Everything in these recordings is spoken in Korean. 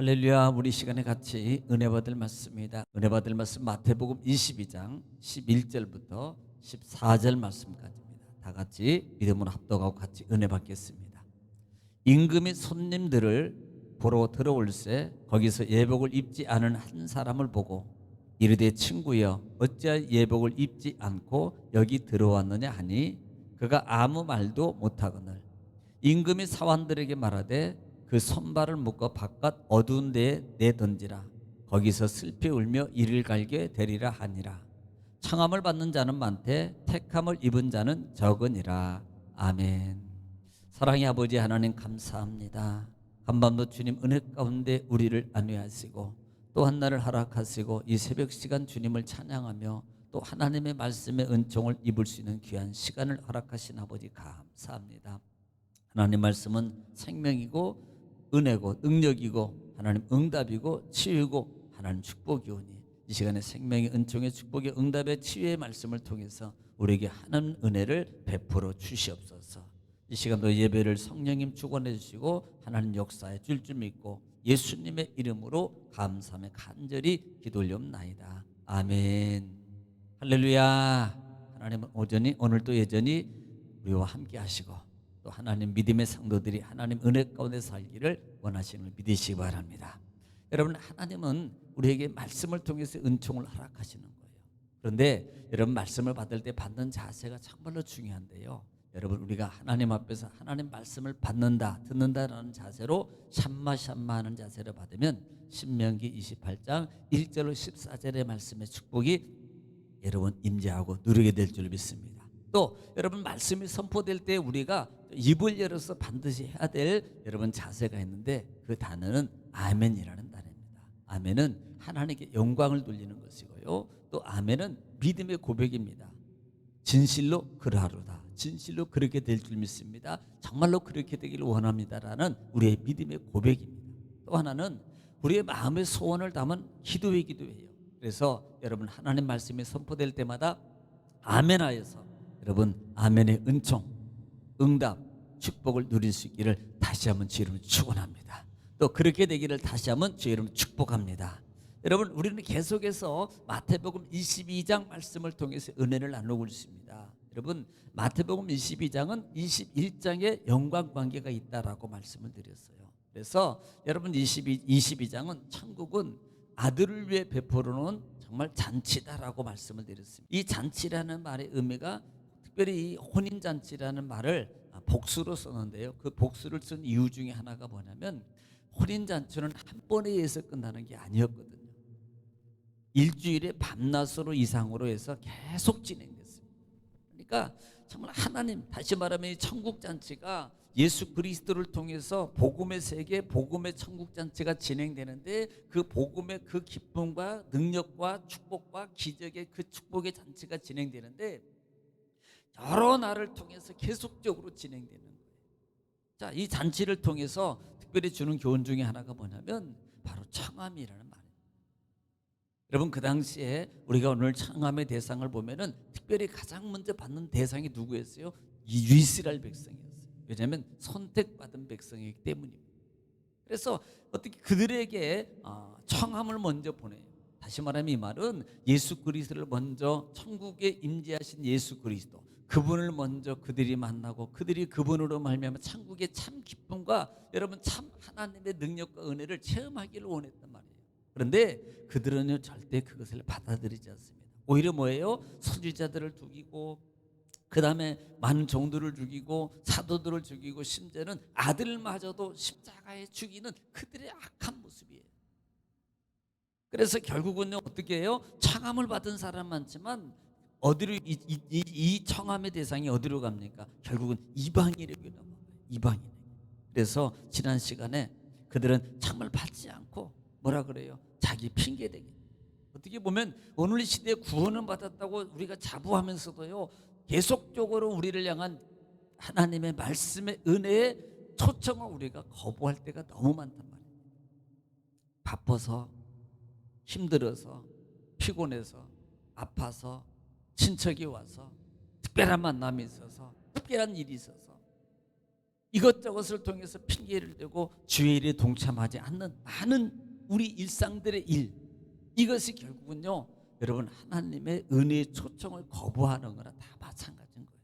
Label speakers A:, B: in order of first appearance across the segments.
A: 할렐루야 우리 시간에 같이 은혜 받을 말씀입니다. 은혜 받을 말씀 마태복음 22장 11절부터 14절 말씀까지입니다. 다 같이 믿음으로 합독하고 같이 은혜 받겠습니다. 임금이 손님들을 보러 들어올세 거기서 예복을 입지 않은 한 사람을 보고 이르되 친구여 어찌하여 예복을 입지 않고 여기 들어왔느냐 하니 그가 아무 말도 못하거늘. 임금이 사환들에게 말하되 그 손발을 묶어 바깥 어두운 데에 내던지라. 거기서 슬피 울며 이를 갈게 되리라 하니라. 청함을 받는 자는 많되 택함을 입은 자는 적으니라. 아멘. 사랑의 아버지 하나님 감사합니다. 한밤도 주님 은혜 가운데 우리를 안위하시고 또 한날을 허락하시고 이 새벽 시간 주님을 찬양하며 또 하나님의 말씀의 은총을 입을 수 있는 귀한 시간을 허락하신 아버지 감사합니다. 하나님 말씀은 생명이고 은혜고 능력이고 하나님 응답이고 치유고 하나님 축복이오니 이 시간에 생명의 은총의 축복의 응답의 치유의 말씀을 통해서 우리에게 하나님 은혜를 베풀어 주시옵소서. 이 시간도 예배를 성령님 주관해 주시고 하나님 역사에 줄줄 믿고 예수님의 이름으로 감사하며 간절히 기도 올려옵나이다. 아멘. 할렐루야. 하나님은 오전이 오늘도 여전히 우리와 함께 하시고 또 하나님 믿음의 상도들이 하나님 은혜 가운데 살기를 원하시는 걸 믿으시기 바랍니다. 여러분 하나님은 우리에게 말씀을 통해서 은총을 허락하시는 거예요. 그런데 여러분 말씀을 받을 때 받는 자세가 정말로 중요한데요. 여러분 우리가 하나님 앞에서 하나님 말씀을 받는다, 듣는다라는 자세로 샴마 샴마 하는 자세를 받으면 신명기 28장 1절로 14절의 말씀의 축복이 여러분 임재하고 누리게 될 줄 믿습니다. 또 여러분 말씀이 선포될 때 우리가 입을 열어서 반드시 해야 될 여러분 자세가 있는데 그 단어는 아멘이라는 단어입니다. 아멘은 하나님께 영광을 돌리는 것이고요. 또 아멘은 믿음의 고백입니다. 진실로 그러하로다. 진실로 그렇게 될 줄 믿습니다. 정말로 그렇게 되기를 원합니다라는 우리의 믿음의 고백입니다. 또 하나는 우리의 마음의 소원을 담은 기도의 기도예요. 그래서 여러분 하나님 말씀이 선포될 때마다 아멘하여서 여러분 아멘의 은총, 응답, 축복을 누릴 수 있기를 다시 한번 주 이름으로 축원합니다. 또 그렇게 되기를 다시 한번 주 이름으로 축복합니다. 여러분 우리는 계속해서 마태복음 22장 말씀을 통해서 은혜를 나누고 있습니다. 여러분 마태복음 22장은 21장의 연관 관계가 있다라고 말씀을 드렸어요. 그래서 여러분 22, 22장은 천국은 아들을 위해 베풀어 놓은 정말 잔치다라고 말씀을 드렸습니다. 이 잔치라는 말의 의미가 특별히 이 혼인 잔치라는 말을 복수로 썼는데요. 그 복수를 쓴 이유 중에 하나가 뭐냐면 혼인 잔치는 한 번에 의해서 끝나는 게 아니었거든요. 일주일에 밤낮으로 이상으로 해서 계속 진행됐습니다. 그러니까 정말 하나님 다시 말하면 이 천국 잔치가 예수 그리스도를 통해서 복음의 세계, 복음의 천국 잔치가 진행되는데 그 복음의 그 기쁨과 능력과 축복과 기적의 그 축복의 잔치가 진행되는데 여러 날을 통해서 계속적으로 진행되는 거예요. 자, 이 잔치를 통해서 특별히 주는 교훈 중에 하나가 뭐냐면 바로 청함이라는 말이에요. 여러분 그 당시에 우리가 오늘 청함의 대상을 보면은 특별히 가장 먼저 받는 대상이 누구였어요? 이 이스라엘 백성이었어요. 왜냐하면 선택받은 백성이기 때문입니다. 그래서 어떻게 그들에게 어, 청함을 먼저 보내요. 다시 말하면 이 말은 예수 그리스도를 먼저 천국에 임재하신 예수 그리스도 그분을 먼저 그들이 만나고 그들이 그분으로 말미암아 천국의 참 기쁨과 여러분 참 하나님의 능력과 은혜를 체험하기를 원했단 말이에요. 그런데 그들은요 절대 그것을 받아들이지 않습니다. 오히려 뭐예요? 선지자들을 죽이고 그 다음에 많은 종들을 죽이고 사도들을 죽이고 심지어는 아들마저도 십자가에 죽이는 그들의 악한 모습이에요. 그래서 결국은요 어떻게 해요? 청함을 받은 사람 많지만 어디로 이, 이, 이, 이 청함의 대상이 어디로 갑니까? 결국은 이방인에게 넘어가요. 이방인. 그래서 지난 시간에 그들은 참을 받지 않고 뭐라 그래요? 자기 핑계 대기. 어떻게 보면 오늘 시대에 구원을 받았다고 우리가 자부하면서도요 계속적으로 우리를 향한 하나님의 말씀의 은혜의 초청을 우리가 거부할 때가 너무 많단 말이에요. 바빠서 힘들어서 피곤해서 아파서 친척이 와서 특별한 만남이 있어서 특별한 일이 있어서 이것저것을 통해서 핑계를 대고 주의 일에 동참하지 않는 많은 우리 일상들의 일 이것이 결국은요 여러분 하나님의 은혜의 초청을 거부하는 거나 다 마찬가지인 거예요.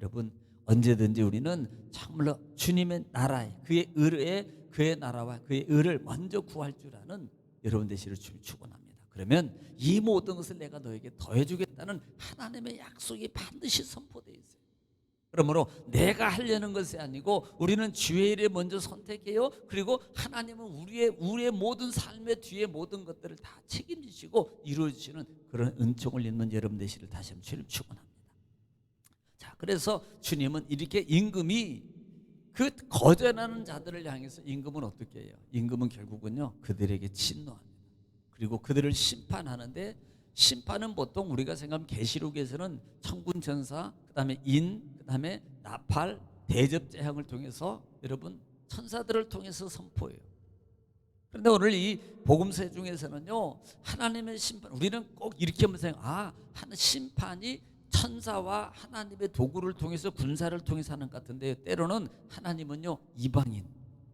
A: 여러분 언제든지 우리는 정말로 주님의 나라에 그의 의에 그의 나라와 그의 의를 먼저 구할 줄 아는 여러분 되시를 축원합니다. 그러면 이 모든 것을 내가 너에게 더해 주겠다는 하나님의 약속이 반드시 선포되어 있어요. 그러므로 내가 하려는 것이 아니고 우리는 주의 일에 먼저 선택해요. 그리고 하나님은 우리의 우리의 모든 삶의 뒤에 모든 것들을 다 책임지시고 이루어지시는 그런 은총을 입는 여러분 되시를 다시 한번 주님 축원합니다. 자, 그래서 주님은 이렇게 임금이 그 거절하는 자들을 향해서 임금은 어떻게 해요? 임금은 결국은요 그들에게 진노합니다. 그리고 그들을 심판하는데 심판은 보통 우리가 생각하면 계시록에서는 천군 천사, 그다음에 인, 그다음에 나팔, 대접 재앙을 통해서 여러분 천사들을 통해서 선포해요. 그런데 오늘 이 복음서 중에서는요 하나님의 심판 우리는 꼭 이렇게 하면 생각 아 하는 심판이 천사와 하나님의 도구를 통해서 군사를 통해서 하는 것 같은데 때로는 하나님은요 이방인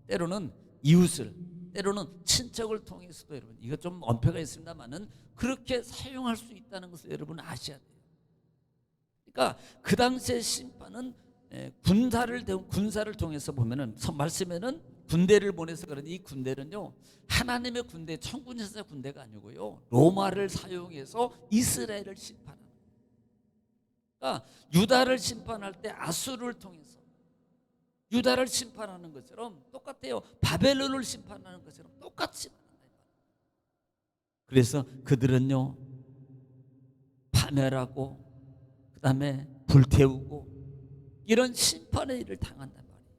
A: 때로는 이웃을 때로는 친척을 통해서도 여러분 이거 좀 언패가 있습니다만은 그렇게 사용할 수 있다는 것을 여러분 아셔야 돼요. 그러니까 그 당시의 심판은 에, 군사를 대- 군사를 통해서 보면은 선- 말씀에는 군대를 보내서 그러니 이 군대는요 하나님의 군대 천군천사 군대가 아니고요 로마를 사용해서 이스라엘을 심판하는 그러니까 유다를 심판할 때 아수르를 통해서 유다를 심판하는 것처럼 똑같아요 바벨론을 심판하는 것처럼 똑같이. 그래서 그들은요 파멸하고 그 다음에 불태우고 이런 심판의 일을 당한단 말이에요.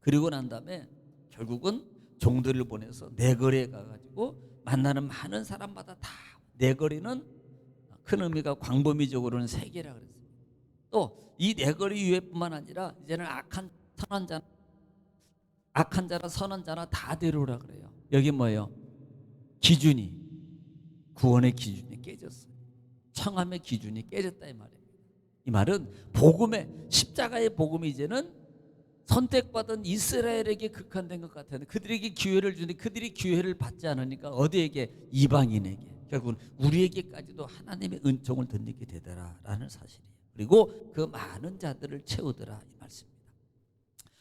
A: 그리고 난 다음에 결국은 종들을 보내서 내거리에 가가지고 만나는 많은 사람마다 다 내거리는 큰 의미가 광범위적으로는 세 개라 그랬어요. 또이 내거리 이외뿐만 아니라 이제는 악한 선한 자, 악한 자나 선한 자나 다 데려오라 그래요. 여기 뭐예요? 기준이 구원의 기준이 깨졌어요. 청함의 기준이 깨졌다 이 말이에요. 이 말은 복음의 십자가의 복음이 이제는 선택받은 이스라엘에게 극한된 것 같았는데 그들에게 기회를 주는데 그들이 기회를 받지 않으니까 어디에게 이방인에게 결국은 우리에게까지도 하나님의 은총을 던지게 되더라라는 사실이에요. 그리고 그 많은 자들을 채우더라 이 말씀입니다.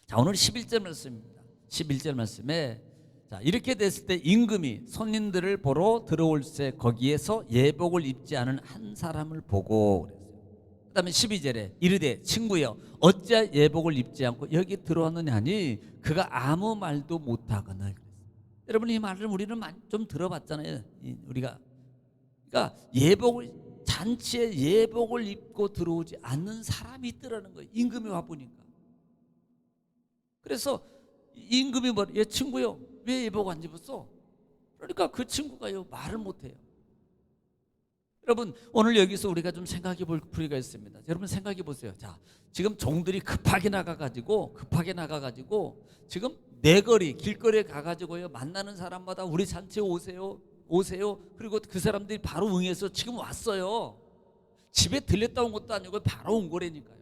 A: 자 오늘 11절 말씀입니다. 11절 말씀에 자 이렇게 됐을 때 임금이 손님들을 보러 들어올 때 거기에서 예복을 입지 않은 한 사람을 보고. 그다음에 12절에 이르되 친구여 어찌 예복을 입지 않고 여기 들어왔느냐 하니 그가 아무 말도 못하거늘 여러분 이 말을 우리는 좀 들어봤잖아요 이 우리가 그러니까 예복을 잔치에 예복을 입고 들어오지 않는 사람이 있더라는 거예요 임금이 와 보니까 그래서 임금이 뭐얘 친구요 왜 예복 안 입었어 그러니까 그 친구가요 말을 못해요 여러분 오늘 여기서 우리가 좀 생각해 볼 필요가 있습니다. 여러분 생각해 보세요. 자, 지금 종들이 급하게 나가 가지고 급하게 나가 가지고 지금 내거리 길거리에 가 가지고요 만나는 사람마다 우리 잔치에 오세요. 오세요. 그리고 그 사람들이 바로 응해서 지금 왔어요. 집에 들렸다 온 것도 아니고 바로 온 거라니까요.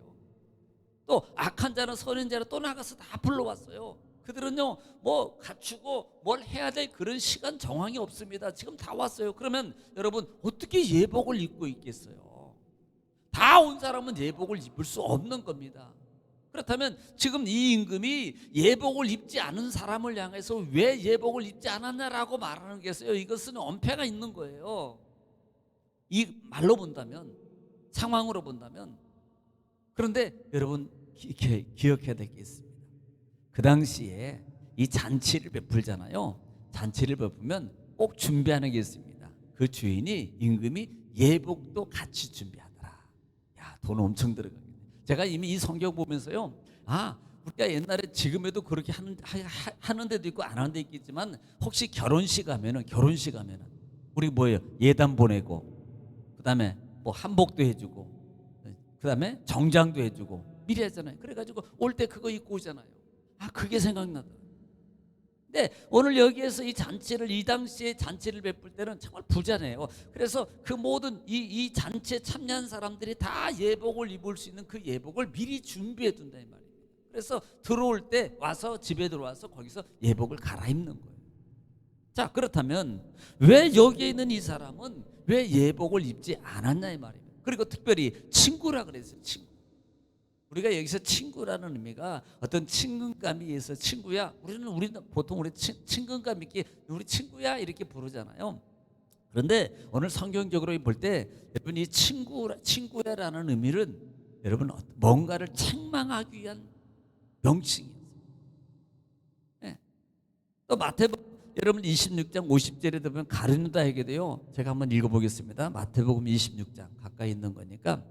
A: 또 악한 자는 선인 자는 또 나가서 다 불러왔어요. 그들은요 뭐 갖추고 뭘 해야 될 그런 시간 정황이 없습니다. 지금 다 왔어요. 그러면 여러분 어떻게 예복을 입고 있겠어요? 다 온 사람은 예복을 입을 수 없는 겁니다. 그렇다면 지금 이 임금이 예복을 입지 않은 사람을 향해서 왜 예복을 입지 않았냐라고 말하는 게있어요 이것은 엄폐가 있는 거예요. 이 말로 본다면 상황으로 본다면 그런데 여러분 기, 기, 기억해야 될 게 있습니다. 그 당시에 이 잔치를 베풀잖아요. 잔치를 베풀면 꼭 준비하는 게 있습니다. 그 주인이 임금이 예복도 같이 준비하더라. 야, 돈 엄청 들어가겠네. 제가 이미 이 성경 보면서요. 아, 우리가 옛날에 지금에도 그렇게 하는 하, 하- 하는 데도 있고 안 하는 데 있겠지만 혹시 결혼식 하면은 결혼식 하면은 우리 뭐예요? 예단 보내고 그다음에 뭐 한복도 해주고 그다음에 정장도 해주고 미리 했잖아요. 그래가지고 올 때 그거 입고 오잖아요. 아 그게 생각나더라. 근데 오늘 여기에서 이 잔치를 이 당시에 잔치를 베풀 때는 정말 부자네요. 그래서 그 모든 이, 이 잔치에 참여한 사람들이 다 예복을 입을 수 있는 그 예복을 미리 준비해 둔다 이 말이에요. 그래서 들어올 때 와서 집에 들어와서 거기서 예복을 갈아입는 거예요. 자 그렇다면 왜 여기에 있는 이 사람은 왜 예복을 입지 않았냐 이 말이에요. 그리고 특별히 친구라 그랬어요. 친구. 우리가 여기서 친구라는 의미가 어떤 친근감이 있어 친구야. 우리는 우리는 보통 우리 친, 친근감 있게 우리 친구야 이렇게 부르잖아요. 그런데 오늘 성경적으로 볼 때 여러분 이 친구 친구야라는 의미는 여러분 어- 뭔가를 책망하기 위한 명칭이에요. 예. 또 마태복음 여러분 26장 50절에 보면 가르누다에게 돼요. 제가 한번 읽어보겠습니다. 마태복음 26장 가까이 있는 거니까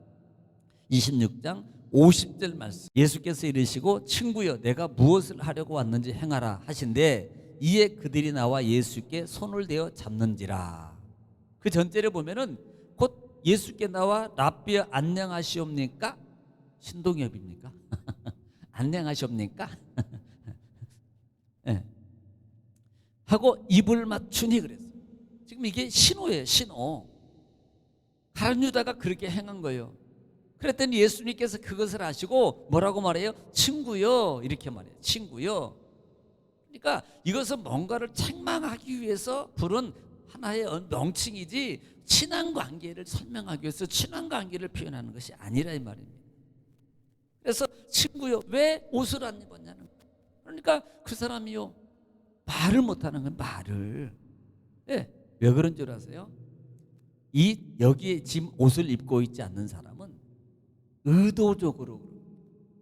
A: 26장 50절 말씀. 예수께서 이르시고 친구여 내가 무엇을 하려고 왔는지 행하라 하신데 이에 그들이 나와 예수께 손을 대어 잡는지라. 그 전절에 보면은 곧 예수께 나와 랍비여 안녕하시옵니까? 신동엽입니까? 안녕하시옵니까? 예. 하고 입을 맞추니 그랬어요. 지금 이게 신호예요, 신호. 가룟 유다가 그렇게 행한 거예요. 그랬더니 예수님께서 그것을 아시고 뭐라고 말해요? 친구요. 이렇게 말해요. 친구요. 그러니까 이것은 뭔가를 책망하기 위해서 부른 하나의 명칭이지 친한 관계를 설명하기 위해서 친한 관계를 표현하는 것이 아니라 이 말입니다. 그래서 친구요. 왜 옷을 안 입었냐는 거예요. 그러니까 그 사람이요. 말을 못하는 건 말을. 예. 왜 그런 줄 아세요? 이 여기에 지금 옷을 입고 있지 않는 사람은 의도적으로.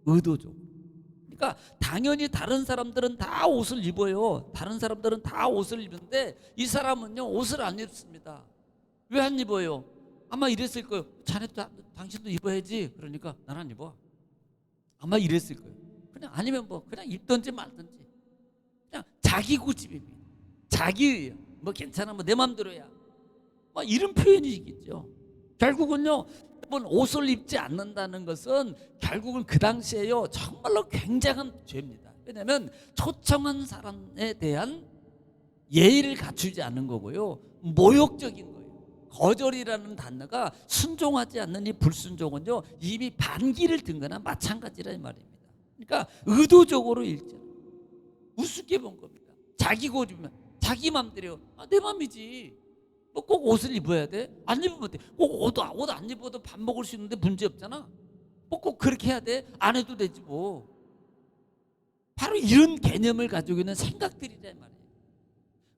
A: 의도적으로. 그러니까 당연히 다른 사람들은 다 옷을 입어요. 다른 사람들은 다 옷을 입는데 이 사람은요 옷을 안 입습니다. 왜 안 입어요? 아마 이랬을 거예요. 자네도 다- 당신도 입어야지. 그러니까 난 안 입어. 아마 이랬을 거예요. 그냥 아니면 뭐 그냥 입든지 말든지. 그냥 자기 고집입니다. 자기예요. 뭐 괜찮아 뭐 내 맘대로야. 뭐 이런 표현이겠죠. 결국은요. 여러분 옷을 입지 않는다는 것은 결국은 그 당시에요 정말로 굉장한 죄입니다. 왜냐하면 초청한 사람에 대한 예의를 갖추지 않는 거고요 모욕적인 거예요. 거절이라는 단어가 순종하지 않는 이 불순종은요 이미 반기를 든 거나 마찬가지라 이 말입니다. 그러니까 의도적으로 읽지 우습게 본 겁니다. 자기 고집이면 자기 맘대로 아, 내 맘이지. 뭐 꼭 옷을 입어야 돼? 안 입으면 돼. 꼭옷옷안 입어도 밥 먹을 수 있는데 문제 없잖아. 뭐 꼭 그렇게 해야 돼? 안 해도 되지 뭐. 바로 이런 개념을 가지고 있는 생각들이란 말이에요.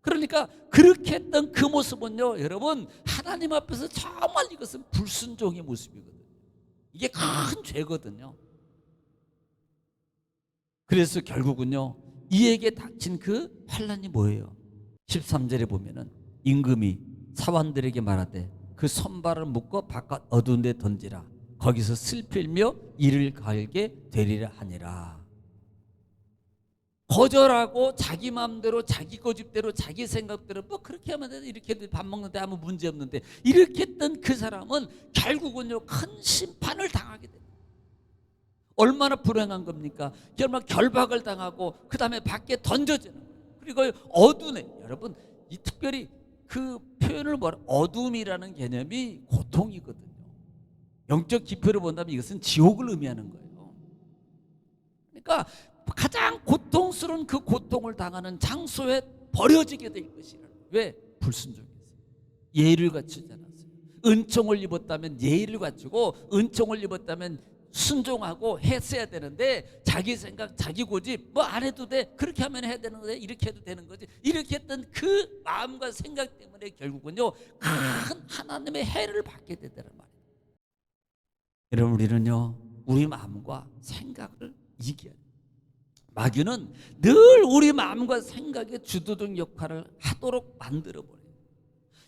A: 그러니까 그렇게 했던 그 모습은요, 여러분 하나님 앞에서 정말 이것은 불순종의 모습이거든요. 이게 큰 죄거든요. 그래서 결국은요, 이에게 닥친 그 환란이 뭐예요? 13절에 보면은 임금이 사원들에게 말하되 그 손발을 묶어 바깥 어두운 데 던지라. 거기서 슬필며 이를 갈게 되리라 하니라. 거절하고 자기 마음대로 자기 고집대로 자기 생각대로 뭐 그렇게 하면 돼. 이렇게 밥 먹는데 아무 문제 없는데. 이렇게 했던 그 사람은 결국은요 큰 심판을 당하게 됩니다 얼마나 불행한 겁니까? 정말 결박을 당하고 그 다음에 밖에 던져지는. 그리고 어두네 여러분 이 특별히 그 표현을 뭐라 어둠이라는 개념이 고통이거든요. 영적 지표를 본다면 이것은 지옥을 의미하는 거예요. 그러니까 가장 고통스러운 그 고통을 당하는 장소에 버려지게 될 것이라. 왜 불순종해서 예의를 갖추지 않았어요. 은총을 입었다면 예의를 갖추고 은총을 입었다면 순종하고 했어야 되는데 자기 생각, 자기 고집 뭐 안 해도 돼 그렇게 하면 해야 되는 거지 이렇게 해도 되는 거지 이렇게 했던 그 마음과 생각 때문에 결국은요 큰 하나님의 해를 받게 되더란 말이에요. 여러분 우리는요 우리 마음과 생각을 이겨야 돼요. 마귀는 늘 우리 마음과 생각의 주도적 역할을 하도록 만들어 버려요.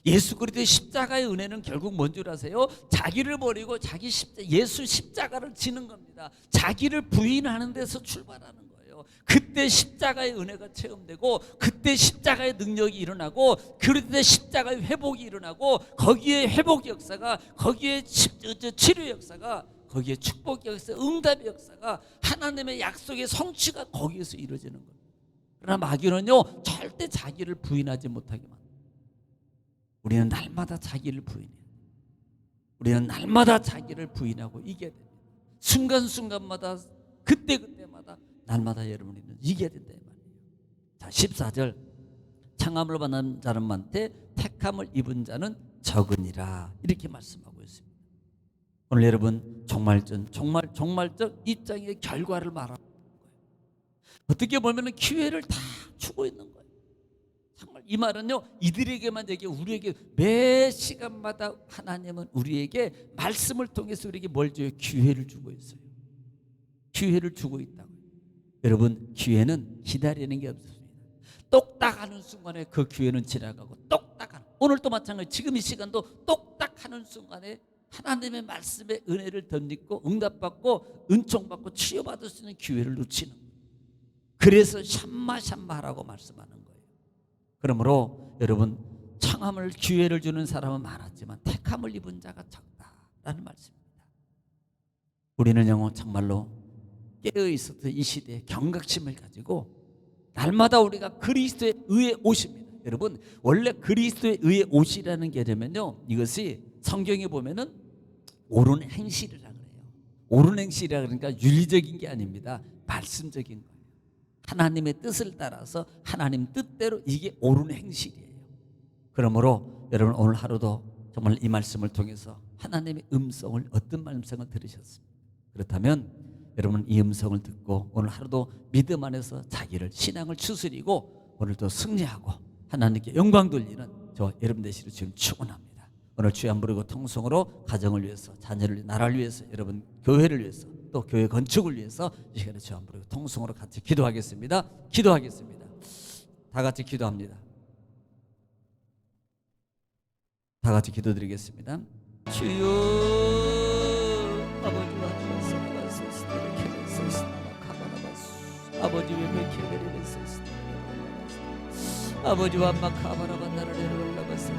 A: 예수 그리스도의 십자가의 은혜는 결국 뭔 줄 아세요? 자기를 버리고 자기 십자 예수 십자가를 지는 겁니다. 자기를 부인하는 데서 출발하는 거예요. 그때 십자가의 은혜가 체험되고 그때 십자가의 능력이 일어나고 그때 십자가의 회복이 일어나고 거기에 회복 역사가 거기에 치료 역사가 거기에 축복 역사, 응답의 역사가 하나님의 약속의 성취가 거기에서 이루어지는 거예요. 그러나 마귀는요 절대 자기를 부인하지 못하게 만듭니다. 우리는 날마다 자기를 부인해요. 우리는 날마다 자기를 부인하고 이겨야 됩니다. 순간순간마다 그때그때마다 날마다 여러분이 이겨야 된다 이 말이에요. 자 14절 창함을 받는 사람한테 택함을 입은 자는 적으니라 이렇게 말씀하고 있습니다. 오늘 여러분 종말전 정말 종말적 입장의 결과를 말하는. 어떻게 보면 기회를 다 주고 있는 거예요. 정말 이 말은요 이들에게만 얘기 우리에게 매 시간마다 하나님은 우리에게 말씀을 통해서 우리에게 뭘 줘요 기회를 주고 있어요. 기회를 주고 있다고. 여러분 기회는 기다리는 게 없습니다. 똑딱하는 순간에 그 기회는 지나가고 똑딱한 오늘도 마찬가지 지금 이 시간도 똑딱하는 순간에 하나님의 말씀의 은혜를 덧입고 응답받고 은총받고 치유받을 수 있는 기회를 놓치는 거예요. 그래서 샴마 샴마라고 말씀하는 거예요. 그러므로 여러분 창함을 기회를 주는 사람은 많았지만 택함을 입은 자가 적다라는 말씀입니다. 우리는 영어 정말로 깨어 있었던 이 시대에 경각심을 가지고 날마다 우리가 그리스도의 의에 오십니다. 여러분 원래 그리스도의 의에 오시라는 개념은요 이것이 성경에 보면은 옳은 행실이라 그래요. 옳은 행실이라 그러니까 윤리적인 게 아닙니다. 말씀적인 거예요. 하나님의 뜻을 따라서 하나님 뜻대로 이게 옳은 행실이에요. 그러므로 여러분 오늘 하루도 정말 이 말씀을 통해서 하나님의 음성을 어떤 말씀을 들으셨습니까? 그렇다면 여러분 이 음성을 듣고 오늘 하루도 믿음 안에서 자기를 신앙을 추스리고 오늘도 승리하고 하나님께 영광 돌리는 저 여러분 되시를 지금 축원합니다. 오늘 주안 부르고 통성으로 가정을 위해서 자녀를 나라를 위해서 여러분 교회를 위해서 또 교회 건축을 위해서 이 시간에 부르고 통성으로 같이 기도하겠습니다. 기도하겠습니다. 다 같이 기도합니다. 다 같이 기도드리겠습니다. 주여 아버지와 하나님 사랑하소서 케레소스나 카바라바스 아버지 왜왜 케레레소스 아버지와 마카바라바 나를 내려올라바스